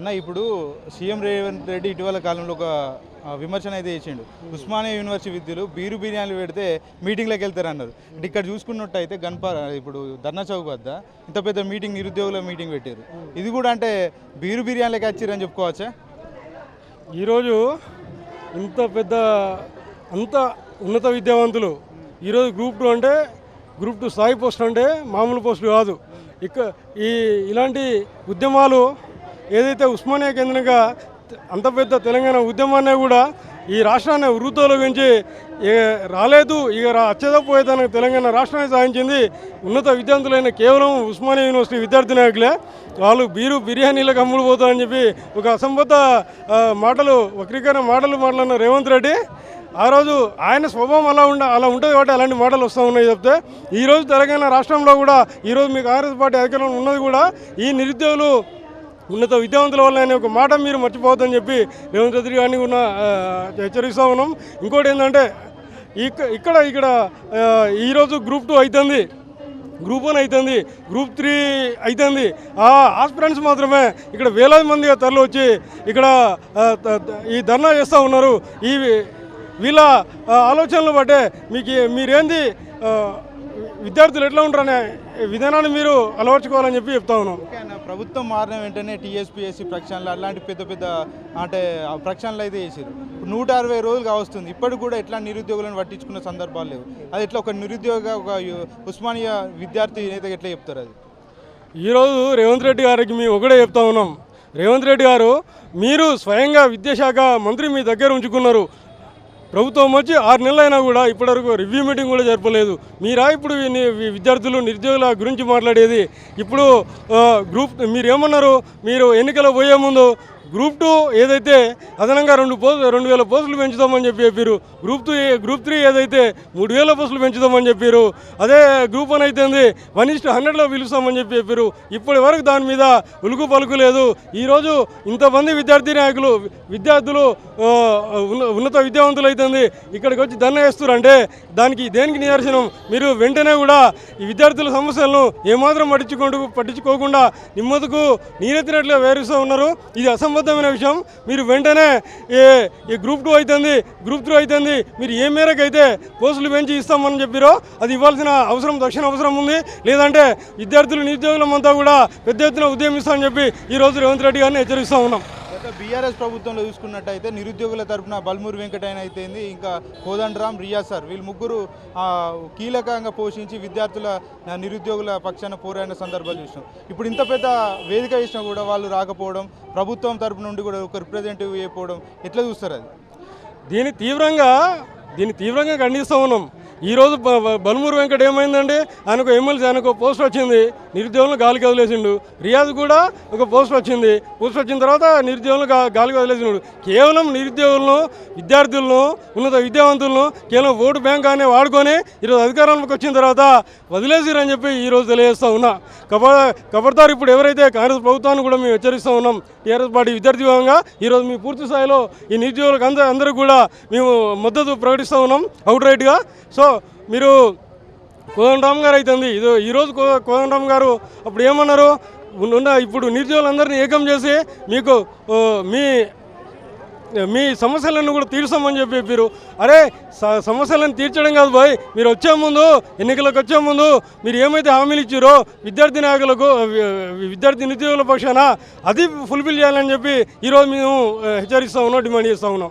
అన్న ఇప్పుడు సీఎం రేవంత్ రెడ్డి ఇటీవల కాలంలో ఒక విమర్శన అయితే చేసిండు. ఉస్మానియా యూనివర్సిటీ విద్యులు బీరు బిర్యానీలు పెడితే మీటింగ్లోకి వెళ్తారు అన్నారు అంటే ఇక్కడ చూసుకున్నట్టయితే గన్ప ఇప్పుడు ధర్నా చౌక్ వద్ద ఇంత పెద్ద మీటింగ్ నిరుద్యోగుల మీటింగ్ పెట్టారు ఇది కూడా అంటే బీరు బిర్యానీలకి వచ్చిరని చెప్పుకోవచ్చా? ఈరోజు ఇంత పెద్ద అంత ఉన్నత విద్యావంతులు ఈరోజు గ్రూప్ టూ అంటే గ్రూప్ టూ స్థాయి పోస్ట్ అంటే మామూలు పోస్టులు కాదు. ఇక ఈ ఇలాంటి ఉద్యమాలు ఏదైతే ఉస్మానియా కేంద్రంగా అంత పెద్ద తెలంగాణ ఉద్యమాన్ని కూడా ఈ రాష్ట్రాన్ని వృత్తుల గురించి రాలేదు ఇక రా అచ్చదపోయేదానికి తెలంగాణ రాష్ట్రాన్ని సాధించింది ఉన్నత విద్యార్థులైన కేవలం ఉస్మానియా యూనివర్సిటీ విద్యార్థి నాయకులే. వాళ్ళు బీరు బిర్యానీలకు అమ్ముడు పోతారని చెప్పి ఒక అసంబద్ధ మాటలు వక్రీకరణ మాటలు మాట్లాడిన రేవంత్ రెడ్డి. ఆ రోజు ఆయన స్వభావం అలా ఉండ అలా ఉంటుంది కాబట్టి అలాంటి మాటలు వస్తూ ఉన్నాయి చెప్తే. ఈరోజు తెలంగాణ రాష్ట్రంలో కూడా ఈరోజు మీ కాంగ్రెస్ పార్టీ అధికారంలో ఉన్నది కూడా ఈ నిరుద్యోగులు ఉన్నత విద్యావంతుల వల్ల అనే ఒక మాట మీరు మర్చిపోవద్దని చెప్పి రేవంత్ రెడ్డి గారిని ఉన్న హెచ్చరిస్తూ ఉన్నాం. ఇంకోటి ఏంటంటే ఇక్క ఇక్కడ ఇక్కడ ఈరోజు గ్రూప్ టూ అవుతుంది గ్రూప్ వన్ అవుతుంది గ్రూప్ త్రీ అవుతుంది ఆ ఆస్పిరెంట్స్ మాత్రమే ఇక్కడ వేలాది మందిగా తరలి వచ్చి ఇక్కడ ఈ ధర్నా చేస్తూ ఉన్నారు. ఈ వీళ్ళ ఆలోచనలు బట్టే మీకు మీరేంది విద్యార్థులు ఎట్లా ఉంటారనే విధానాన్ని మీరు అలవర్చుకోవాలని చెప్పి చెప్తా ఉన్నాం. ప్రభుత్వం మారిన వెంటనే టీఎస్పీఎస్సీ ప్రక్షాళనలు అలాంటి పెద్ద పెద్ద అంటే ఆ ప్రక్షాళనలు అయితే చేసారు నూట అరవై రోజులు కావస్తుంది ఇప్పటికి కూడా ఎట్లా నిరుద్యోగులను పట్టించుకున్న సందర్భాలు లేవు. అది ఎట్లా ఒక నిరుద్యోగ ఒక ఉస్మానియా విద్యార్థి అయితే ఎట్లా చెప్తారు అది? ఈరోజు రేవంత్ రెడ్డి గారికి మేము ఒకటే చెప్తా ఉన్నాం. రేవంత్ రెడ్డి గారు మీరు స్వయంగా విద్యాశాఖ మంత్రి మీ దగ్గర ఉంచుకున్నారు. ప్రభుత్వం వచ్చి ఆరు నెలలైనా కూడా ఇప్పటివరకు రివ్యూ మీటింగ్ కూడా జరపలేదు. మీరా ఇప్పుడు విద్యార్థులు నిరుద్యోగుల గురించి మాట్లాడేది? ఇప్పుడు గ్రూప్ మీరు ఏమన్నారు మీరు ఎన్నికలు పోయే ముందు గ్రూప్ టూ ఏదైతే అదనంగా రెండు పోస్ట్ రెండు వేల పోస్టులు పెంచుదామని చెప్పి చెప్పారు. గ్రూప్ టూ గ్రూప్ త్రీ ఏదైతే మూడు వేల పోస్టులు పెంచుదామని చెప్పారు. అదే గ్రూప్ వన్ అయితే వన్ ఇస్ట్ హండ్రెడ్లో పిలుస్తామని చెప్పి చెప్పారు. ఇప్పటి వరకు దాని మీద ఉలుకు పలుకు లేదు. ఈరోజు ఇంతమంది విద్యార్థి నాయకులు విద్యార్థులు ఉన్న- ఉన్నత విద్యావంతులు అవుతుంది ఇక్కడికి వచ్చి ధర్నా చేస్తారంటే దానికి దేనికి నిదర్శనం? మీరు వెంటనే కూడా ఈ విద్యార్థుల సమస్యలను ఏమాత్రం పట్టించుకుంటూ పట్టించుకోకుండా నిమ్మదుకు నీరెత్తినట్లుగా వేరుస్తూ ఉన్నారు. ఇది అబద్ధమైన విషయం. మీరు వెంటనే ఏ ఈ గ్రూప్ టూ అవుతుంది గ్రూప్ త్రీ అవుతుంది మీరు ఏ మేరకు అయితే పోస్టులు పెంచి ఇస్తామని చెప్పారో అది ఇవ్వాల్సిన అవసరం దక్షిణ అవసరం ఉంది. లేదంటే విద్యార్థులు నిరుద్యోగులమంతా కూడా పెద్ద ఎత్తున ఉద్యమిస్తామని చెప్పి ఈరోజు రేవంత్ రెడ్డి గారిని హెచ్చరిస్తూ ఉన్నాం. బీఆర్ఎస్ ప్రభుత్వంలో చూసుకున్నట్టయితే నిరుద్యోగుల తరపున బల్మూరి వెంకటైన అయితేంది ఇంకా కోదండరామ్ రియాజ్ సార్ వీళ్ళు ముగ్గురు కీలకంగా పోషించి విద్యార్థుల నిరుద్యోగుల పక్షాన పోరాడిన సందర్భాలు చూసినాం. ఇప్పుడు ఇంత పెద్ద వేదిక ఇచ్చినా కూడా వాళ్ళు రాకపోవడం ప్రభుత్వం తరపు నుండి కూడా ఒక రిప్రజెంటేటివ్ అయిపోవడం ఎట్లా చూస్తారు అది? దీన్ని తీవ్రంగా దీన్ని తీవ్రంగా ఖండిస్తూ ఉన్నాం. ఈరోజు బ- వెంకట ఏమైందంటే ఆయనకు ఎమ్మెల్సీ ఆయనకు పోస్ట్ వచ్చింది. నిరుద్యోగులు గాలికి వదిలేసిండు. రియాజ్ కూడా ఒక పోస్ట్ వచ్చింది. పోస్ట్ వచ్చిన తర్వాత నిరుద్యోగులు గాలికి వదిలేసిండు. కేవలం నిరుద్యోగులను విద్యార్థులను ఉన్నత విద్యావంతులను కేవలం ఓటు బ్యాంక్ అనే వాడుకొని ఈరోజు అధికారంలోకి వచ్చిన తర్వాత వదిలేసిరని చెప్పి ఈరోజు తెలియజేస్తూ ఉన్నా. కబ కబర్దారు ఇప్పుడు ఎవరైతే కాంగ్రెస్ ప్రభుత్వాన్ని కూడా మేము హెచ్చరిస్తూ ఉన్నాం టీఆర్ఎస్ పార్టీ విద్యార్థి విభాగంగా ఈరోజు మీ పూర్తి స్థాయిలో ఈ నిరుద్యోగులకు అందరూ అందరూ కూడా మేము మద్దతు ప్రకటిస్తూ ఉన్నాం అవుట్ రైట్గా సో మీరు కోదండరామ్ గారు అవుతుంది ఇది ఈరోజు కో కోదండరామ్ గారు అప్పుడు ఏమన్నారు? ఉన్న ఇప్పుడు నిరుద్యోగులందరినీ ఏకం చేసి మీకు ఓ, మీ మీ సమస్యలను కూడా తీర్చామని చెప్పి చెప్పారు అరే సమస్యలను తీర్చడం కాదు బాయ్. మీరు వచ్చే ముందు ఎన్నికలకు వచ్చే ముందు మీరు ఏమైతే హామీలు ఇచ్చారో విద్యార్థి నాయకులకు విద్యార్థి నిరుద్యోగుల పక్షాన అది ఫుల్ఫిల్ చేయాలని చెప్పి ఈరోజు మేము హెచ్చరిస్తా ఉన్నాం డిమాండ్ చేస్తూ ఉన్నాం.